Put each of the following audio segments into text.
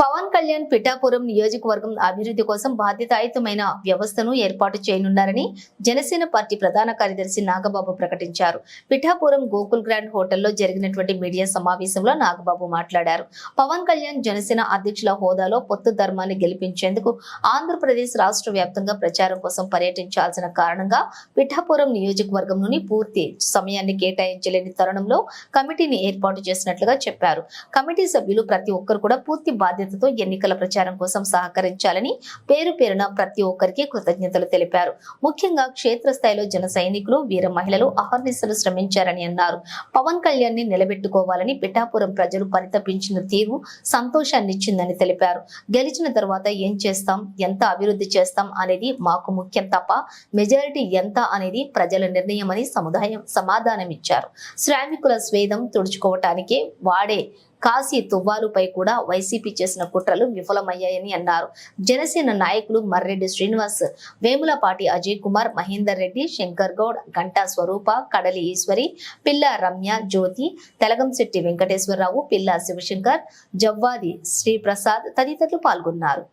పవన్ కళ్యాణ్ పిఠాపురం నియోజకవర్గం అభివృద్ధి కోసం బాధ్యతాయుతమైన వ్యవస్థను ఏర్పాటు చేయనున్నారని జనసేన పార్టీ ప్రధాన కార్యదర్శి నాగబాబు ప్రకటించారు. పిఠాపురం గోకుల్ గ్రాండ్ హోటల్లో జరిగినటువంటి మీడియా సమావేశంలో నాగబాబు మాట్లాడారు. పవన్ కళ్యాణ్ జనసేన అధ్యక్షుల హోదాలో పొత్తు ధర్మాన్ని గెలిపించేందుకు ఆంధ్రప్రదేశ్ రాష్ట్ర వ్యాప్తంగా ప్రచారం కోసం పర్యటించాల్సిన కారణంగా పిఠాపురం నియోజకవర్గంలోని పూర్తి సమయాన్ని కేటాయించలేని తరుణంలో కమిటీని ఏర్పాటు చేసినట్లుగా చెప్పారు. కమిటీ సభ్యులు ప్రతి ఒక్కరు కూడా పూర్తి బాధ్యతతో ఎన్నికల ప్రచారం కోసం సహకరించాలని పేరు పేరున ప్రతి ఒక్కరికి కృతజ్ఞతలు తెలిపారు. ముఖ్యంగా క్షేత్రస్థాయిలో జన సైనికులు వీర మహిళలు అహర్నిశలు శ్రమించారని అన్నారు. పవన్ కళ్యాణ్ని నిలబెట్టుకోవాలని పిఠాపురం ప్రజలు పరితపించిన తీరు సంతోషాన్నిచ్చిందని తెలిపారు. గెలిచిన తర్వాత ఏం చేస్తాం ఎంత అభివృద్ధి చేస్తాం అనేది మాకు ముఖ్యం తప్ప మెజారిటీ ఎంత అనేది ప్రజల నిర్ణయమని సముదాయం సమాధానమిచ్చారు. శ్రామికుల స్వేదం తుడుచుకోవటానికే వాడే కాశీ తువ్వాలుపై కూడా వైసీపీ చేసిన కుట్రలు విఫలమయ్యాయని అన్నారు. జనసేన నాయకులు మర్రెడ్డి శ్రీనివాస్ వేములపాటి అజయ్ కుమార్ మహేందర్ రెడ్డి శంకర్ గౌడ్ గంటా స్వరూప కడలి ఈశ్వరి పిల్ల రమ్య జ్యోతి తెలగంశెట్టి వెంకటేశ్వరరావు పిల్ల శివశంకర్ జవ్వాది శ్రీప్రసాద్ తదితరులు పాల్గొన్నారు.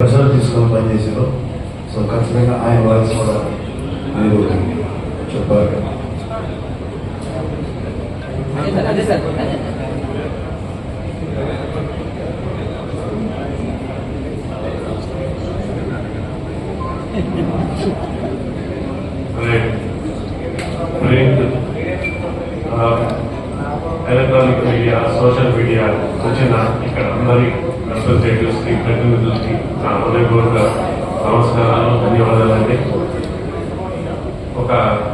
ప్రజలు తీసుకొని పనిచేసారు సో ఖచ్చితంగా ఆయన వాయిస్ కూడా చెప్పారు అదే sir print print electronic media social media వచ్చిన ఇక్కడ అందరి రిప్రజెంటేటివ్స్కి ప్రతినిధులకి నా హృదయపూర్వక నమస్కారాలు ధన్యవాదాలండి ఒక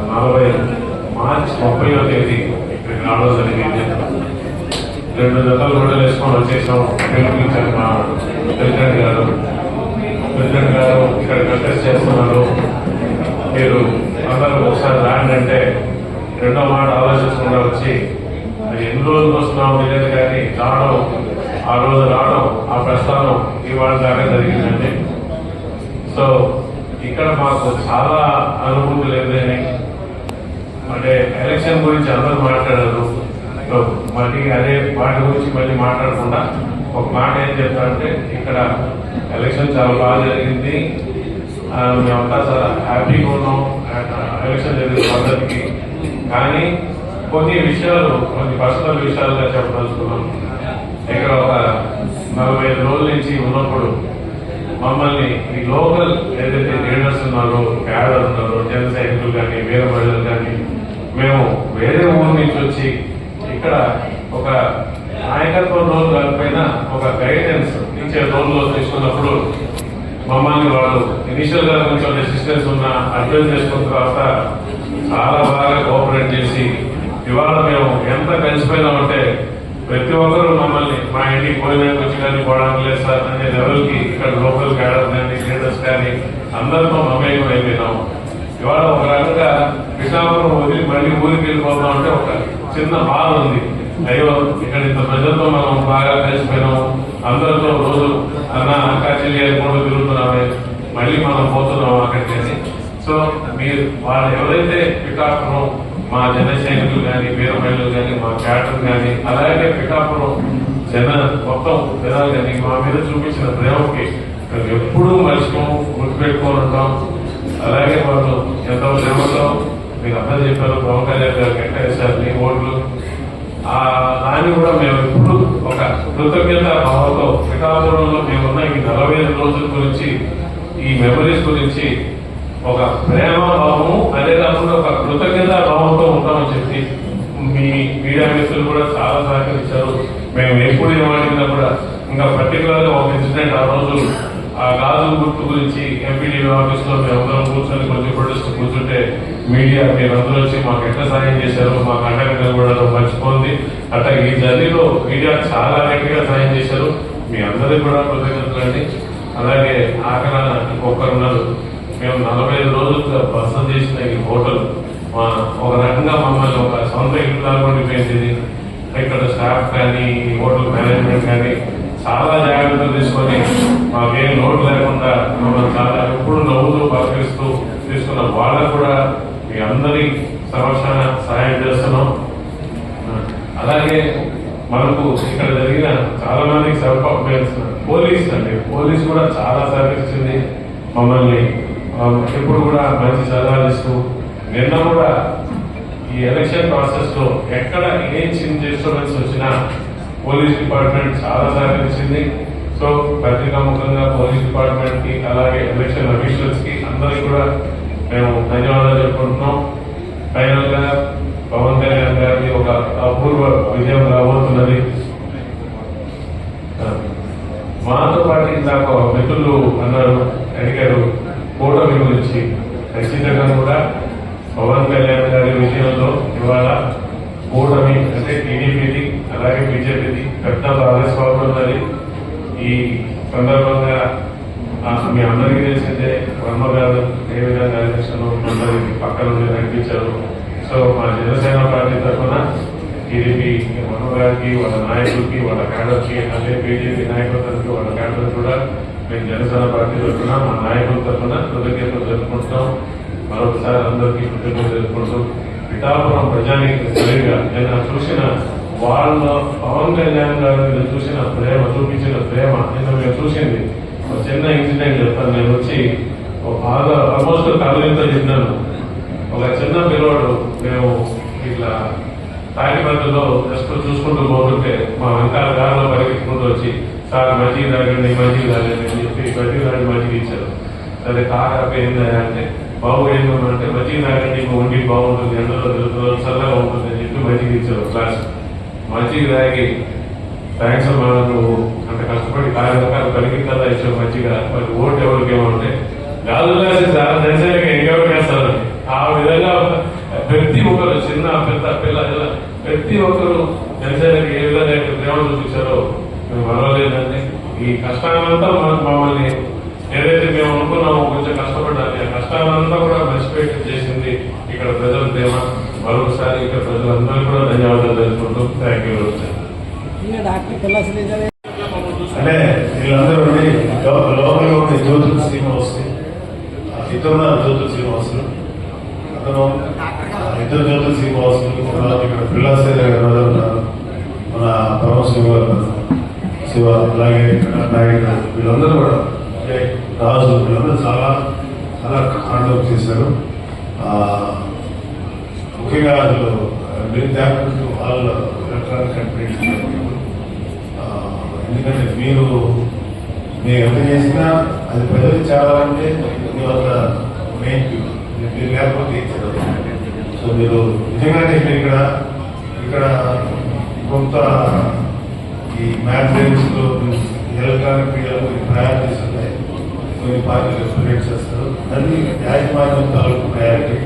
నలభై మార్చ్ ముప్పైవ తేదీ ఇక్కడికి రావడం జరిగింది రెండు జతలు గుడ్డలు వేసుకొని వచ్చేసాం పిలిపించారు మా ప్రెసిడెంట్ గారు ప్రెసిడెంట్ గారు ఇక్కడ కంటెస్ట్ చేస్తున్నారు. మీరు అందరూ ఒకసారి రాండి అంటే రెండో మాట ఆలోచించకుండా వచ్చి అది ఎన్ని రోజులు వస్తున్నామో తెలియదు కానీ రావడం ఆ రోజు రావడం ఆ ప్రస్థానం ఇవాళ దాకా జరిగిందండి. సో ఇక్కడ మాకు చాలా అనుభూతి లేదని అంటే ఎలక్షన్ గురించి అందరూ మాట్లాడారు. మళ్ళీ అదే వాటి గురించి మళ్ళీ మాట్లాడకుండా ఒక మాట ఏం చెప్తారంటే ఇక్కడ ఎలక్షన్ చాలా బాగా జరిగింది. మేమంతా చాలా హ్యాపీగా ఉన్నాం. ఎలక్షన్ జరిగిన పద్ధతికి కానీ కొన్ని విషయాలు కొన్ని పర్సనల్ విషయాలుగా చెప్పదలుచుకున్నాం. ఇక్కడ ఒక నలభై ఐదు రోజుల నుంచి ఉన్నప్పుడు మమ్మల్ని ఈ లోకల్ ఏదైతే లీడర్స్ ఉన్నారో క్యాడర్ ఉన్నారో జన సైనికులు కానీ వీర మహిళలు కానీ మేము వేరే ఊరు నుంచి వచ్చి ఇక్కడ ఒక నాయకత్వ రోజు కాకపోయినా ఒక గైడెన్స్ ఇచ్చే రోజులో తీసుకున్నప్పుడు మమ్మల్ని వాళ్ళు ఇనిషియల్గా కొంచెం రెసిస్టెన్స్ ఉన్న అర్థం చేసుకున్న తర్వాత చాలా బాగా కోఆపరేట్ చేసి ఇవాళ మేము ఎంత కలిసిపోయినామంటే ప్రతి ఒక్కరూ మమ్మల్ని మా ఇంటికి పోయినట్టు వచ్చి కానీ పోవడానికి లేదు సార్ అనే లెవెల్కి ఇక్కడ లోకల్ క్యాడర్ కానీ లీడర్స్ కానీ అందరితో మమేకం అయిపోయినాం. ఇవాళ ఒక రకంగా విశాఖపురం వదిలి మళ్ళీ ఊరికి వెళ్ళిపోతాం అంటే ఒక చిన్న బాధ ఉంది. అయ్యో ఇక్కడ ఇంత ప్రజలతో మనం బాగా కలిసిపోయినాం అందరితో రోజు అన్న అక్క చెల్లి అనుకుంటూ మళ్ళీ మనం పోతున్నాం అక్కడికని సో మీరు వాళ్ళు ఎవరైతే పిఠాపురం మా జన సైనికులు కానీ వీర మహిళలు కానీ మా క్యాటర్ కానీ అలాగే పిఠాపురం జన మొత్తం జనాలు కానీ మా మీద చూపించిన ప్రేమకి మేము ఎప్పుడూ మర్చిపోము గుర్తుపెట్టుకొని ఉంటాం అలాగే వాళ్ళు ఎంతో ప్రేమతో మీరు అర్థం చెప్పారు పవన్ కళ్యాణ్ గారు వెంకటేశ్వర నీ ఓట్లు. ఆ దాన్ని కూడా మేము ఎప్పుడు ఒక కృతజ్ఞత భావంతో పిఠాపురంలో మేమున్న ఈ నలభై ఐదు రోజుల గురించి ఈ మెమరీస్ గురించి ఒక ప్రేమ భావము అదే కాకుండా ఒక కృతజ్ఞత భావంతో ఉంటామని చెప్పి మీ మీడియా మిత్రులు కూడా చాలా సహకరించారు. మేము ఎప్పుడు ఏమడిగినా కూడా ఇంకా పర్టికులర్గా ఒక ఇన్సిడెంట్ ఆ రోజు ఆ గాజు గుర్తు గురించి ఎంపీడీ ఆఫీస్లో మేము అందరం కూర్చొని కొంచెం ప్రొడ్యూస్ కూర్చుంటే మీడియా మీరందరూ వచ్చి మాకు ఎట్లా సాయం చేశారు మాకు అండగా కూడా మర్చిపోయింది అట్లా ఈ జర్నీలో మీడియా చాలా గట్టిగా సాయం చేశారు. మీ అందరికీ కూడా కృతజ్ఞతలు అండి. అలాగే ఆకలి ఇంకొకరు ఉన్నారు మేము నలభై ఐదు రోజులుగా బస చేసిన ఈ హోటల్. మా ఒక రకంగా మమ్మల్ని ఒక సొంత ఇల్లు ఉండిపోయింది ఇక్కడ స్టాఫ్ కానీ ఈ హోటల్ మేనేజ్మెంట్ కానీ చాలా జాగ్రత్తలు తీసుకొని మాకేం లోటు లేకుండా మమ్మల్ని చాలా ఎప్పుడు నవ్వుతూ పలకరిస్తూ తీసుకున్న వాళ్ళకు కూడా మీ అందరి సంరక్షణ సహాయం చేస్తున్నాం. అలాగే మనకు ఇక్కడ జరిగిన చాలా మందికి సర్ప పోలీస్ అండి. పోలీస్ కూడా చాలా సహకరించింది మమ్మల్ని. ఎప్పుడు కూడా మంచి సలహాలు ఇస్తూ. నిన్న కూడా ఈ ఎలక్షన్ ప్రాసెస్లో ఎక్కడ ఏ చిన్న డిస్టర్బెన్స్ వచ్చినా పోలీస్ డిపార్ట్మెంట్ చాలా సహకరించింది సో పత్రికాముఖంగా పోలీస్ డిపార్ట్మెంట్కి అలాగే ఎలక్షన్ అఫీషియల్స్కి అందరికి కూడా మేము ధన్యవాదాలు చెప్పుకుంటున్నాం. ఫైనల్గా పవన్ కళ్యాణ్ గారికి ఒక అపూర్వ విజయం రాబోతున్నది. మాతో పాటు ఇందాక మిత్రులు అన్నారు అడిగారు కూటమి గురించి. ఖచ్చితంగా కూడా పవన్ కళ్యాణ్ గారి విజయంలో ఇవాళ కూటమి అంటే టీడీపీది అలాగే బీజేపీది పెద్ద భాగస్వామ్యం ఉన్నది ఈ సందర్భంగా మీ అందరికీ తెలిసిందే వర్మ గారు ఏ విధంగా ఎలక్షన్ అందరికి పక్కన నుండి నడిపించారు. సో మా టీడీపీ వర్మ గారికి వాళ్ళ నాయకులకి వాళ్ళ క్యాడర్కి అదే బీజేపీ నాయకులందరికీ వాళ్ళ క్యాడర్ కూడా మేము జనసేన పార్టీ తరఫున మా నాయకుల తరఫున కృతజ్ఞతలు జరుపుకుంటాం మరొకసారి అందరికీ కృతజ్ఞతలు జరుపుకుంటాం పిఠాపురం ప్రజానికి సరిగా నేను చూసిన వాళ్ళ పవన్ కళ్యాణ్ గారి మీద చూసిన ప్రేమ చూపించిన ప్రేమ నిన్న మేము చూసింది. ఒక చిన్న ఇన్సిడెంట్ చెప్తాను. నేను వచ్చి ఒక బాగా ఆల్మోస్ట్ కలరింతో చెప్పినాను. ఒక చిన్న పిల్లోడు మేము తాటిపత్రిలో జస్ట్ చూసుకుంటూ పోతుంటే మా వెనకాల దారిలో పరిగెత్తుకుంటూ వచ్చి సార్ మంచిగా తాగండి మంచిగా తాగండి అని చెప్పి మంచిగా తాగి మంచిగా ఇచ్చారు. సరే తాగాక ఏందని అంటే బాబు ఏంటంటే మంచిగా తాగండి మా ఒంటి బాగుంటుంది ఎండలో తిరుగుతుందో చల్లగా ఉంటుంది అని చెప్పి మంచిగా ఇచ్చారు క్లాస్ మంచిగా తాగి థ్యాంక్స్ అమ్మా నువ్వు అంత కష్టపడి కార్యక్రమాలు కలిగి కదా ఇచ్చావు మంచిగా మరి ఓటు ఎవరికి ఏమంటే గాజు రాసి సార్ దర్శనంగా ఎంగేవాడు చేస్తారు ఆ విధంగా ప్రతి ఒక్కరు చిన్న పెద్ద పిల్ల ఇలా ప్రతి ఒక్కరు జనసేనకి ఏ విధంగా ప్రేమ చూపించారో మేము మరవలేదండి. ఈ కష్టాలంతా మన- మమ్మల్ని ఏదైతే మేము అనుకున్నామో కొంచెం కష్టపడ్డాలి ఆ కష్టాలంతా కూడా మర్చిపోయి చేసింది ఇక్కడ ప్రజల ప్రేమ మరొకసారి ఇక్కడ ప్రజలందరూ కూడా ధన్యవాదాలు తెలుసుకుంటూ థ్యాంక్ యూ అంటే వీళ్ళందరూ లోపల ఉండే జ్యోతుల శ్రీనివాసు. ఇతరుల జ్యోతుల శ్రీనివాసులు. అతను ఇద్దరు జ్యోతుల శ్రీనివాసులు తర్వాత ఇక్కడ పిల్లాసేద గారు మన పరమ శివ శివ అలాగే ఇక్కడ నాయుడు వీళ్ళందరూ కూడా అంటే రాజు వీళ్ళందరూ చాలా చాలా హార్డ్ వర్క్ చేశారు. ముఖ్యంగా అందులో వెరీ ఎలక్ట్రానిక్ కంపెనీ ఎందుకంటే మీరు మీరు ఎంత చేసినా అది ప్రజలకు చేరాలంటే మీ వల్ల మెయిన్ మీరు లేకపోతే ఏం చేయదు సో మీరు నిజంగానే ఇక్కడ ఇక్కడ కొంత ఈ మ్యాథ్లో ఎలక్ట్రానిక్ మీడియాలో మీరు ప్రయాణం కొన్ని పార్టీలు ఎక్స్పీరియన్స్ చేస్తారు. దాన్ని యాజమాన్యం తాలూకు ప్రయారిటీ.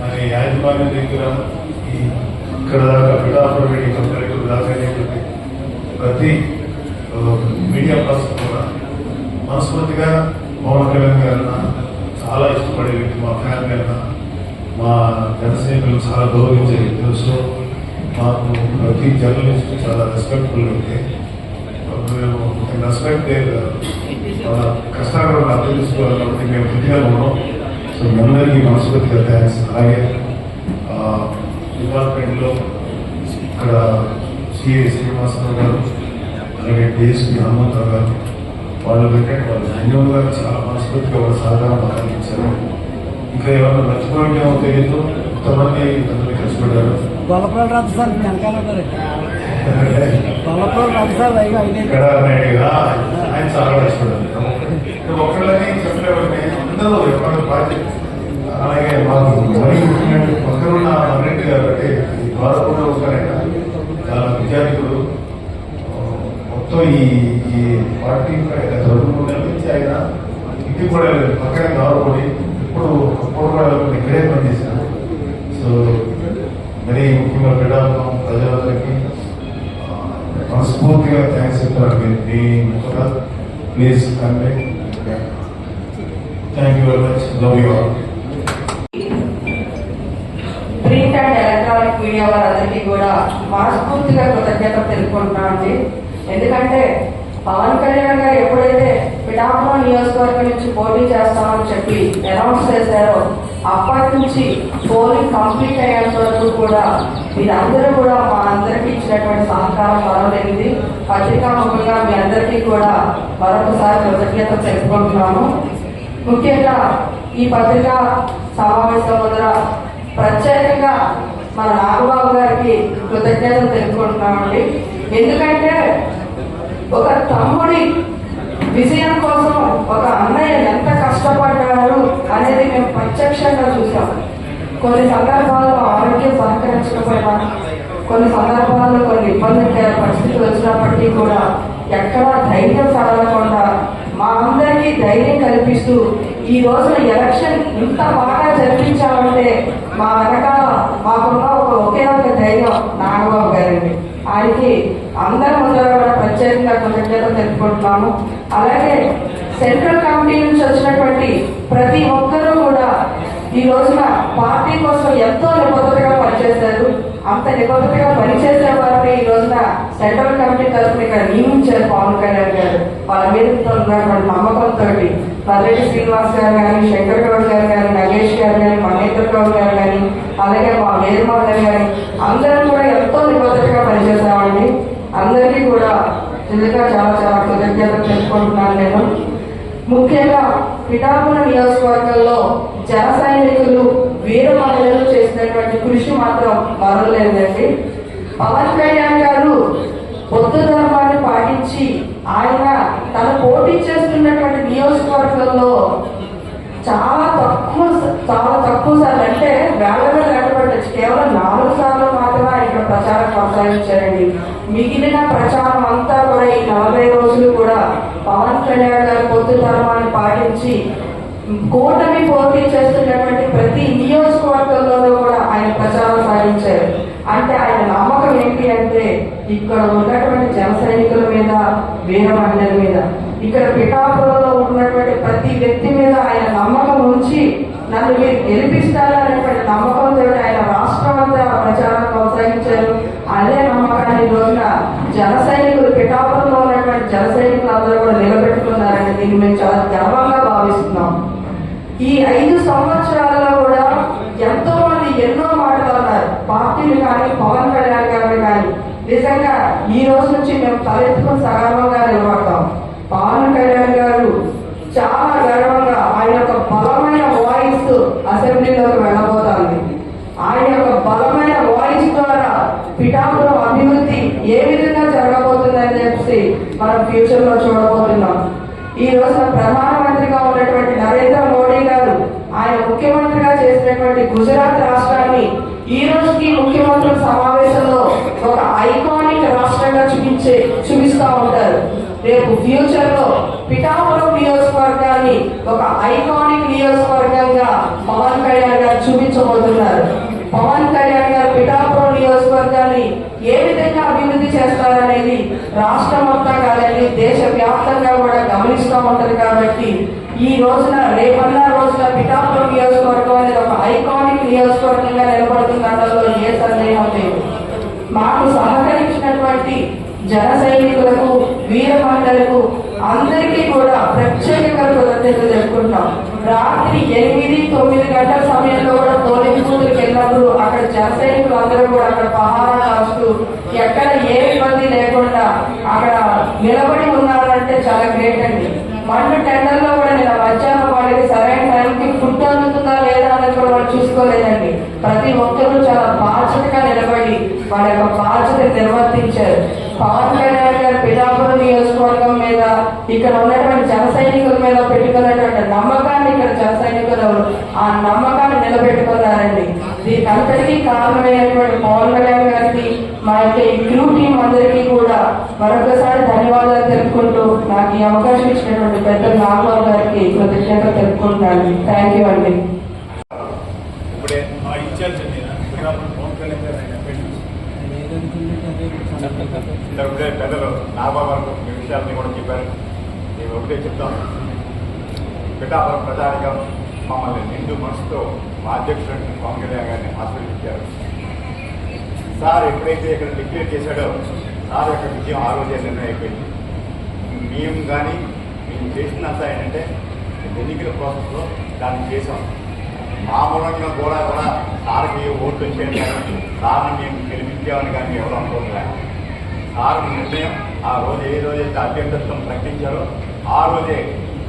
మరి యాజమాన్యం దగ్గర ఈ ఇక్కడ దాకా పిఠాపురం మీడియా కంపెనీ దాకా ప్రతి మీడియా పర్సన్ కూడా మనస్ఫూర్తిగా పవన్ కళ్యాణ్ గారు చాలా ఇష్టపడే వ్యక్తి మా ఫ్యామిలీ అన్నా మా జనసైనికులు చాలా గౌరవించే తెలుసు మాకు ప్రతి జర్నలిస్ట్ చాలా రెస్పెక్ట్ఫుల్ ఉంది మేము రెస్పెక్ట్ వాళ్ళ కష్టాలు అర్థం చేసుకోవాలి కాబట్టి మేము గట్టిగా ఉన్నాం. సో మీ అందరికీ మనస్ఫూర్తిగా థ్యాంక్స్ అలాగే డిపార్ట్మెంట్లో ఇక్కడ సిఏ శ్రీనివాసరావు గారు అలాగే డిఎస్పీ హనుమంతరావు గారు వాళ్ళు పెట్టే వాళ్ళు ధన్యవాదాలు. చాలా మనస్ఫూర్తిగా వాళ్ళ సహకారం మాకు అందించారు. ఇంకా ఏమన్నా మర్చిపోయిందేమో తెలియదు. కొంతమంది గొల్లపల్లి సార్ మీ వెనకాల ఉన్నారు. గొల్లపల్లి రథ సార్ ఇక్కడ ఆయన చాలా కష్టపడ్డారు ఇక్కడ ఒక్కళ్ళని చెప్పలేమంటే అందరూ ఎవరి బాధ్యత అలాగే మాకు మరీ ముఖ్యమైన పక్కనున్న అన్నింటి కాబట్టి ద్వారపూర్లో ఉంటారైన చాలా విద్యార్థులు. మొత్తం ఈ ఈ పార్టీ గత రెండు మూడు నెలల నుంచి ఆయన ఇంటికి కూడా. పక్కనే దారుపడి ఇప్పుడు అప్పుడు కూడా ఇక్కడే పనిచేశారు. సో మరీ ముఖ్యంగా క్రీడాత్మకం ప్రజలందరికీ మనస్ఫూర్తిగా థ్యాంక్స్ చెప్తారు మీ- మీ కూడా please convey thank you very much love you all print and electronic media వారందరికీ కూడా మనస్ఫూర్తిగా కృతజ్ఞత తెలుపుకుంటున్నాం అండి ఎందుకంటే పవన్ కళ్యాణ్ గారు ఎప్పుడైతే పిఠాపురం నియోజకవర్గం నుంచి పోటీ చేస్తామని చెప్పి అనౌన్స్ చేశారో అప్పటి నుంచి పోలింగ్ కంప్లీట్ అయ్యేంత వరకు కూడా మీరందరూ కూడా మా అందరికీ ఇచ్చినటువంటి సహకారం మరవలేనిది. పత్రికాముఖంగా మీ అందరికీ కూడా మరొకసారి కృతజ్ఞత తెలుపుకుంటున్నాము ముఖ్యంగా ఈ పత్రికా సమావేశం వల్ల ప్రత్యేకంగా మన నాగబాబు గారికి కృతజ్ఞతలు తెలుపుకుంటున్నామండి. ఎందుకంటే ఒక తమ్ముడి విజయం కోసం ఒక అన్నయ్య ఎంత కష్టపడ్డారు అనేది మేము ప్రత్యక్షంగా చూసాం. కొన్ని సందర్భాల్లో ఆరోగ్యం సహకరించకపోయినా కొన్ని సందర్భాల్లో కొన్ని ఇబ్బందికర పరిస్థితులు వచ్చినప్పటికీ కూడా ఎక్కడా ధైర్యం సడలకుండా మా అందరికీ ధైర్యం కల్పిస్తూ ఈ రోజున ఎలక్షన్ ఇంత బాగా జరిపించామంటే మా వెనకాల మాకున్న ఒక ఒకే ఒక ధైర్యం నాగబాబు గారండి. ఆయనకి అందరం ముందర కూడా ప్రత్యేకంగా కృతజ్ఞతలు తెలుపుకుంటున్నాము అలాగే సెంట్రల్ కమిటీ నుంచి వచ్చినటువంటి ప్రతి ఒక్కరూ కూడా ఈ రోజున పార్టీ కోసం ఎంతో నిబద్ధతగా పనిచేశారు. అంత నిబద్ధతగా పనిచేసే వారిని ఈ రోజున సెంట్రల్ కమిటీ తరఫున ఇక్కడ నియమించారు పవన్ కళ్యాణ్ గారు. వాళ్ళ మీద ఉన్నటువంటి నమ్మకంతో పల్లెటి శ్రీనివాస్ గారు కానీ శంకర్ గౌడ్ గారు కానీ నగేష్ గారు కానీ మహేంద్ర గౌడ్ గారు కానీ అలాగే మా వేరుమాధవ్ గారు అందరం కూడా ఎంతో నిబద్ధతగా పనిచేశామండి అందరికీ కూడా నిజంగా చాలా చాలా కృతజ్ఞతలు తెలుసుకుంటున్నాను నేను. ముఖ్యంగా పిఠాపురం నియోజకవర్గంలో జన సైనికులు వీర మహిళలు చేసినటువంటి కృషి మాత్రం మరలేదండి పవన్ కళ్యాణ్ గారు బుద్ధ ధర్మాన్ని పాటించి ఆయన తను పోటీ చేస్తున్నటువంటి నియోజకవర్గంలో చాలా తక్కువ చాలా తక్కువ సార్లు అంటే వేల వేల లెక్కబట్టచ్చు కేవలం నాలుగు సార్లు మాత్రమే ఆయన ప్రచారం కొనసాగించారండి. మిగిలిన ప్రచారం అంతా కూడా ఈ నలభై రోజులు కూడా పవన్ కళ్యాణ్ గారి పొద్దు ధర్మాన్ని పాటించి కూటమి పోటీ చేస్తున్నటువంటి ప్రతి నియోజకవర్గంలోనూ కూడా ఆయన ప్రచారం సాగించారు అంటే ఆయన నమ్మకం ఏంటి అంటే ఇక్కడ ఉన్నటువంటి జన సైనికుల మీద వీర మహిళల మీద ఇక్కడ పిఠాపురంలో ఉన్నటువంటి ప్రతి వ్యక్తి మీద ఆయన నమ్మకం ఉంచి నన్ను మీరు గెలిపిస్తారనేటువంటి నమ్మకంతో ఆయన రాష్ట్రం అంతా ప్రచారం కొనసాగించారు అదే నమ్మకాన్ని ఈ రోజున జన సైనికులు పిఠాపురంలో ఉన్నటువంటి జన సైనికులు అందరూ కూడా నిలబెట్టుకున్నారని దీన్ని మేము చాలా గర్వంగా భావిస్తున్నాం. ఈ ఐదు సంవత్సరాలలో కూడా ఎంతో మంది ఎన్నో మాటలు అన్నారు. పార్టీలు కానీ పవన్ కళ్యాణ్ గారు కానీ. నిజంగా ఈ రోజు నుంచి మేము తలెత్తుకుని సగర్వంగా నిలబడతాం. పవన్ కళ్యాణ్ గారు చాలా గర్వంగా ఆయన యొక్క బలమైన వాయిస్ అసెంబ్లీలోకి వెళ్ళబోతోంది. ఆయన యొక్క బలమైన వాయిస్ ద్వారా పిఠాపు అభివృద్ధి ఏ విధంగా జరగబోతుందని చెప్పి ఫ్యూచర్లో చూడబోతున్నాం. ఈ రోజున ప్రధానమంత్రిగా ఉన్నటువంటి నరేంద్ర మోడీ గారు ఆయన ముఖ్యమంత్రిగా చేసినటువంటి గుజరాత్ రాష్ట్రాన్ని ఈ రోజుకి ముఖ్యమంత్రుల సమావేశంలో ఒక ఐకానిక్ రాష్ట్రంగా చూపించే చూపిస్తా ఉంటారు. రేపు ఫ్యూచర్లో పిఠాపురం నియోజకవర్గాన్ని ఒక ఐకానిక్ నియోజకవర్గంగా పవన్ కళ్యాణ్ గారు చూపించబోతున్నారు. పవన్ కళ్యాణ్ గారు పిఠాపురం నియోజకవర్గాన్ని ఏ చేస్తారనేది రాష్ట్రం మొత్తం కాదండి దేశ వ్యాప్తంగా కూడా గమనిస్తూ ఉంటది కాబట్టి ఈ రోజున రేపన్న రోజున పిఠాపురం నియోజకవర్గం అనేది ఒక ఐకానిక్ నియోజకవర్గంగా నిలబడుతుందన్నలో ఏ సందేహం లేదు. మాకు సహకరించినటువంటి జన సైనికులకు వీర మహిళలకు అందరికీ కూడా ప్రత్యేకంగా కృతజ్ఞతలు తెలుపుకుంటాం రాత్రి ఎనిమిది తొమ్మిది గంటల సమయంలో కూడా పోలింగ్ బూత్కి వెళ్ళినప్పుడు అక్కడ జన సైనికులు అందరూ కూడా అక్కడ పహారా కాస్తూ ఎక్కడ ఏ ఇబ్బంది లేకుండా అక్కడ నిలబడి ఉన్నారంటే చాలా గ్రేట్ అండి. మండు టెండర్లో కూడా నేను మధ్యాహ్నం వాళ్ళకి సరైన టైంకి ఫుడ్ అందుతుందా లేదా అన్నది కూడా వాళ్ళు చూసుకోలేదండి. ప్రతి ఒక్కరూ చాలా బాధ్యతగా నిలబడి వాళ్ళ యొక్క బాధ్యత నిర్వర్తించారు. పవన్ కళ్యాణ్ గారు పిఠాపురం నియోజకవర్గం మీద ఇక్కడ ఉన్నటువంటి జన సైనికుల మీద పెట్టుకున్నటువంటి నమ్మకాన్ని ఇక్కడ జన సైనికులు ఆ నమ్మకాన్ని నిలబెట్టుకున్నారండి. దీనికి కారణమైనటువంటి పవన్ కళ్యాణ్ గారికి మా యొక్క ఈ క్రూ టీం అందరికీ కూడా మరొకసారి ధన్యవాదాలు తెలుపుకుంటూ నాకు ఈ అవకాశం ఇచ్చినటువంటి పెద్ద నాగబాబు గారికి కృతజ్ఞత తెలుపుకుంటాను. థ్యాంక్ యూ అండి. ఇప్పుడే పెద్దలు నాగబాబు విషయాలని కూడా చెప్పారు. నేను ఒకటే చెప్తాను. పిఠాపురం ప్రజానికం మమ్మల్ని నిండు మనసుతో మా అధ్యక్షుడు పవన్ ఆశ్రయించారు గారిని ఆశీర్వదించారు. సార్ ఎప్పుడైతే ఇక్కడ డిక్లేర్ చేశాడో సార్ యొక్క విజయం ఆ రోజే నిర్ణయం అయిపోయింది మేము కానీ మేము చేసినంత ఏంటంటే ఎన్నికల ప్రాసెస్లో దాన్ని చేసాం మామూలుగా కూడా కూడా సార్కి ఓట్లు వచ్చాను కానీ సార్ని మేము గెలిపించామని కానీ ఎవరు అనుకోలేదు సార్ నిర్ణయం ఆ రోజు ఏ రోజైతే అభ్యర్థిత్వం ప్రకటించారో ఆ రోజే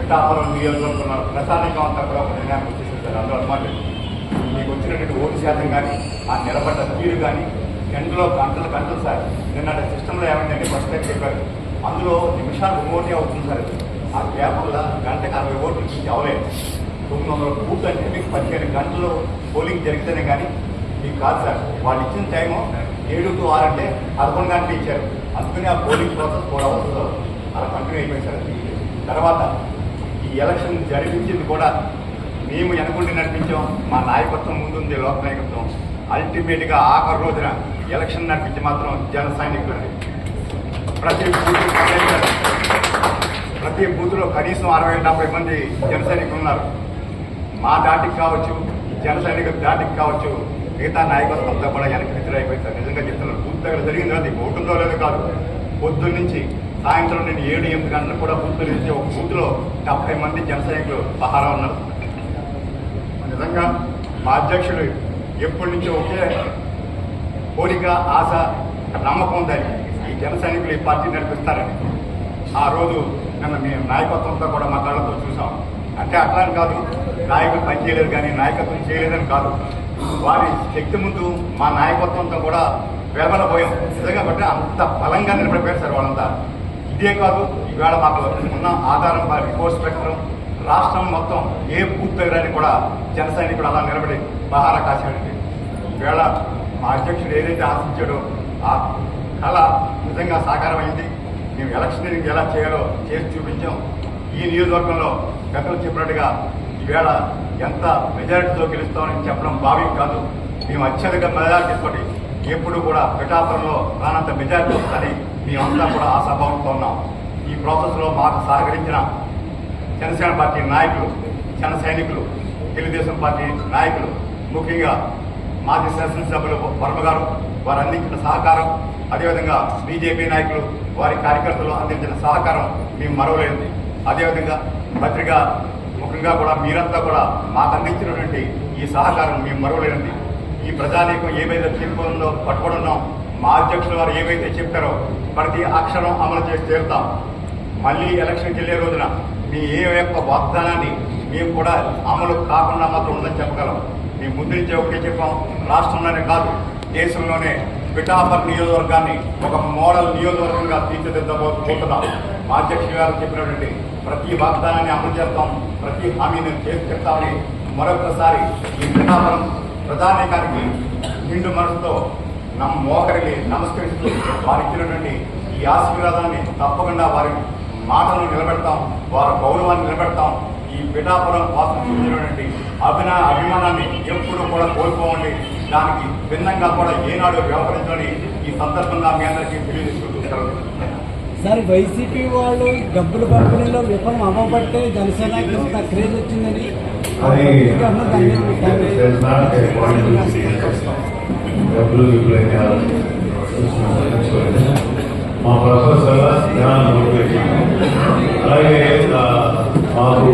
పిఠాపురం నియోజకవర్గం ప్రశాంతంగా అంతా కూడా ఒక నిర్ణయానికి వచ్చేసారు అందులో అనమాట మీకు వచ్చినటువంటి ఓటు శాతం కానీ ఆ నిలబడ్డ తీరు కానీ గంటలో గంటలు గంటలు సార్. నిన్న సిస్టంలో ఏమైందంటే ఫస్ట్ టైం చెప్పారు. అందులో నిమిషాలు ఓటే అవుతుంది సార్. ఆ పేపర్లో గంటకు అరవై ఓట్లు ఇచ్చి అవలేదు తొమ్మిది వందల బూత్ అంటే మీకు పదిహేను గంటలు పోలింగ్ జరిగితేనే కానీ మీకు కాదు సార్. వాళ్ళు ఇచ్చిన టైము ఏడు టు ఆరు అంటే పదకొండు గంటలు ఇచ్చారు. అందుకని ఆ పోలింగ్ ప్రాసెస్ ఫోర్ అవర్స్ అలా కంటిన్యూ అయిపోయింది సార్. తర్వాత ఎలక్షన్ జరిపించింది కూడా మేము వెనకుండి నడిపించాం మా నాయకత్వం ముందుంది లోక నాయకత్వం. అల్టిమేట్గా ఆఖరి రోజున ఎలక్షన్ నడిపించి మాత్రం జన సైనికులని ప్రతి ప్రతి బూత్లో కనీసం అరవై డెబ్బై మంది జన సైనికులు ఉన్నారు. మా దాటికి కావచ్చు జన సైనికుల దాటికి కావచ్చు మిగతా నాయకత్వం కూడా వెనక్కి విత్డ్రా నిజంగా చెప్తున్నారు బూత్ దగ్గర జరిగింది అది ఓటుందో లేదో కాదు. పొద్దున్నీ సాయంత్రం నేను ఏడు ఎనిమిది గంటలకు కూడా బూత్ నుంచి ఒక బూత్లో డెబ్బై మంది జన సైనికులు పహారా ఉన్నారు నిజంగా మా అధ్యక్షుడు ఎప్పటి నుంచో ఒకే కోరిక ఆశ నమ్మకం ఉందని ఈ జన సైనికులు ఈ పార్టీ నడిపిస్తారని. ఆ రోజు నన్ను మేము నాయకత్వంతో కూడా మా కళ్ళతో చూసాం. అంటే అట్లా అని కాదు నాయకులు పనిచేయలేదు కానీ నాయకత్వం చేయలేదని కాదు. వారి శక్తి ముందు మా నాయకత్వంతో కూడా వెలవలపోయాం నిజంగా బట్టి అంత బలంగా నిలబడిపోయారు సార్ వాళ్ళంతా. ఇదే కాదు ఈవేళ మాకు ఉన్న ఆధారం రిపోర్ట్స్ ప్రకారం రాష్ట్రం మొత్తం ఏ బూత్ దగ్గర కూడా జన సైనికుడు అలా నిలబడి బహారా కాశాడండి. ఈవేళ మా అధ్యక్షుడు ఏదైతే ఆశించాడో ఆ కళ నిజంగా సాకారమైంది. మేము ఎలక్షన్ ఎలా చేయాలో చేసి చూపించాం. ఈ నియోజకవర్గంలో గతంలో చెప్పినట్టుగా ఈవేళ ఎంత మెజారిటీతో గెలుస్తామని చెప్పడం భావ్యం కాదు. మేము అత్యధిక మెజారిటీతో ఎప్పుడు కూడా పిఠాపురంలో రానంత మెజారిటీ వస్తుందని మేమంతా కూడా ఆశాభావంతో ఉన్నాం. ఈ ప్రాసెస్లో మాకు సహకరించిన జనసేన పార్టీ నాయకులు జన సైనికులు తెలుగుదేశం పార్టీ నాయకులు ముఖ్యంగా మాజీ శాసనసభ్యులు వర్మ గారు వారు అందించిన సహకారం అదేవిధంగా బీజేపీ నాయకులు వారి కార్యకర్తలు అందించిన సహకారం మేము మరవలేనిది. అదేవిధంగా పత్రిక ముఖ్యంగా కూడా మీరంతా కూడా మాకు అందించినటువంటి ఈ సహకారం మేము మరవలేనిది. ఈ ప్రజానీకం ఏవైతే తీర్పుందో పట్టుబడి ఉన్నాం మా అధ్యక్షులు వారు ఏమైతే చెప్పారో ప్రతి అక్షరం అమలు చేసి తీరుతాం. మళ్ళీ ఎలక్షన్కి వెళ్ళే రోజున మీ ఏ యొక్క వాగ్దానాన్ని మేము కూడా అమలు కాకుండా మాత్రం ఉందని చెప్పగలం. మీ ముందు నుంచి ఒకటే చెప్పాం. రాష్ట్రంలోనే కాదు దేశంలోనే పిఠాపర్ నియోజకవర్గాన్ని ఒక మోడల్ నియోజకవర్గంగా తీర్చిదిద్దబోతున్నాం. మా అధ్యక్షుడు గారు చెప్పినటువంటి ప్రతి వాగ్దానాన్ని అమలు చేస్తాం ప్రతి హామీని చేసి చెప్తామని మరొకసారి ఈ పిఠాపురం ప్రధానికానికి నిండు మనసుతో నమ్ మోకరికి నమస్కరిస్తూ వారు ఇచ్చినటువంటి ఈ ఆశీర్వాదాన్ని తప్పకుండా వారి మాటను నిలబెడతాం వారి గౌరవాన్ని నిలబెడతాం. ఈ పిఠాపురం కోసం చూసినటువంటి అభిన అభిమానాన్ని ఎప్పుడూ కూడా కోల్పోవండి. దానికి భిన్నంగా కూడా ఏనాడు వ్యవహరించని ఈ సందర్భంగా మీ అందరికీ తెలియజేసుకుంటూ సెలవు తీసుకుంటున్నాను. సార్ వైసీపీ వాళ్ళు డబ్బులు పంపిణీలో విఫలం అవ్వబట్టే జనసేనకి ఇంత క్రేజ్ వచ్చిందని డబ్బులు ఇప్పుడైతే మా ప్రొఫెసర్ సార్ ధ్యానం మొదలుపెట్టాము అలాగే మాకు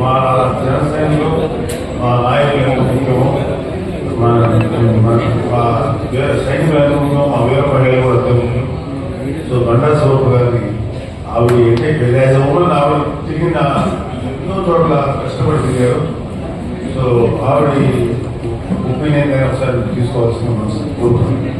మా జనసేనలో మా నాయకులు ముఖ్యము మా సైనికులందరూ మా వీర మహిళలు కూడా తెలుగు సో బండా సోపు గారిని అవి అంటే విదేశంలో ఆవిడ తిరిగిన ఎన్నో చోట్ల కష్టపడి తిరిగారు. సో ఆవిడ ఒపీనియన్ ఒకసారి తీసుకోవాల్సిన కోరుతున్నాను